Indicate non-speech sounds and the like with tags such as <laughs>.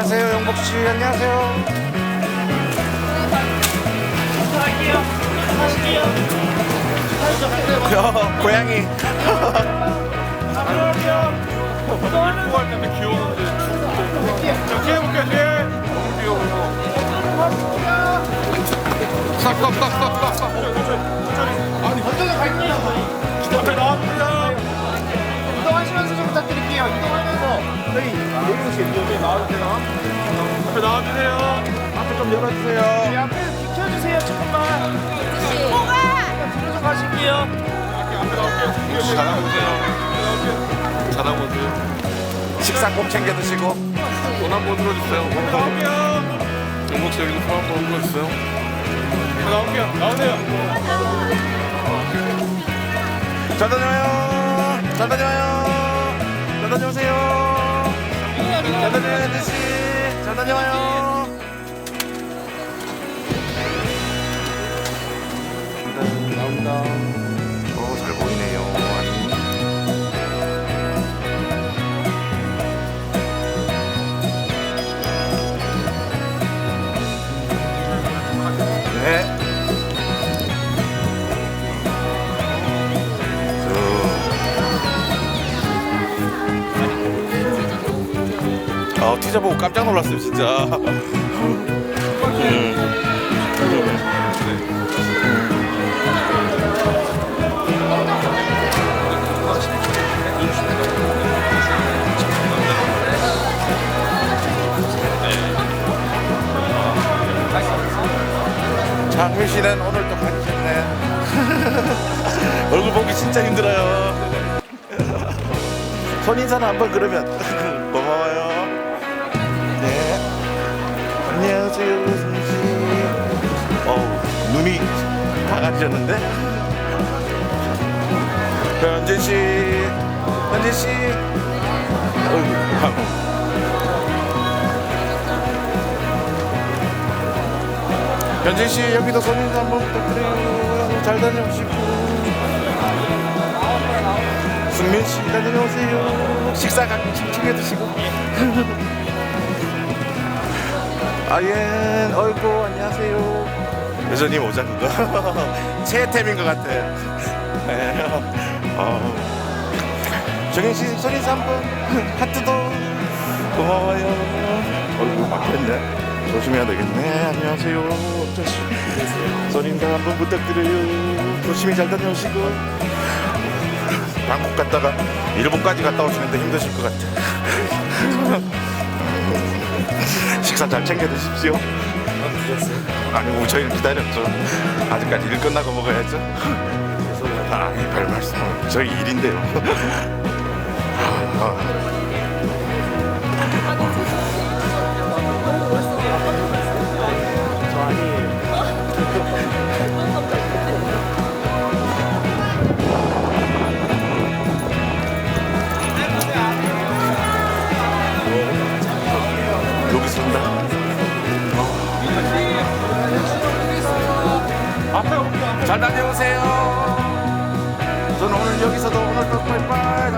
안녕하세요 영복 씨 안녕하세요. 야, 고양이. 공부할 때문 앞에 나와주세요 앞에 좀 열어주세요. 네, 앞에 비켜주세요. 조금만. 뭐가? 좀 가실게요. 앞에 나올게요 잘하보세요 잘하보세요 식사 꼭 챙겨 드시고. 돈 한번 들어주세요 나올게요 영목씨 여기도 손 한번 들어주세요 앞에 나올게요 나오세요 잘 다녀와요. 잘 다녀와요. 잘 다녀오세요. 잘 다녀와요 아저씨. 잘 다녀와요. 나온다. 오, 잘 보이네요. 네. 저. 아, 티저 보고 깜짝 놀랐어요, 진짜. <laughs> 장민 씨는 오늘 또 가셨네. <laughs> 얼굴 보기 진짜 힘들어요. 손 인사는 한번 그러면 <laughs> 고마워요. 네. 안녕하세요, 손씨. 어우, 눈이 다 가리셨는데? 현진 씨, 현진 씨. 어휴, 현진 씨 여기도 손인사 한번 부탁드려요. 잘 다녀오시고. 승민 씨 다녀오세요. 식사 가끔 챙겨 드시고. <laughs> 아예 어이구 안녕하세요. 여전님 오자 그거 최애템인 것 같아. 네. 어. 정현 씨 손인사 한번 <laughs> 하트도 고마워요. 어이구 막혔네. 조심해야 되겠네. 안녕하세요. 손인사 한번 부탁드려요. 조심히 잘 다녀오시고. 방콕 갔다가 일본까지 갔다 오시는데 힘드실 것 같아. <laughs> 식사 잘 챙겨 드십시오. 아니고 저희는 기다렸죠. 아직까지 일 끝나고 먹어야죠. 아니 별 말씀. 저희 일인데요. <laughs> 아, 여 오세요. 저는 오늘 여기서도 오늘 빠이빠이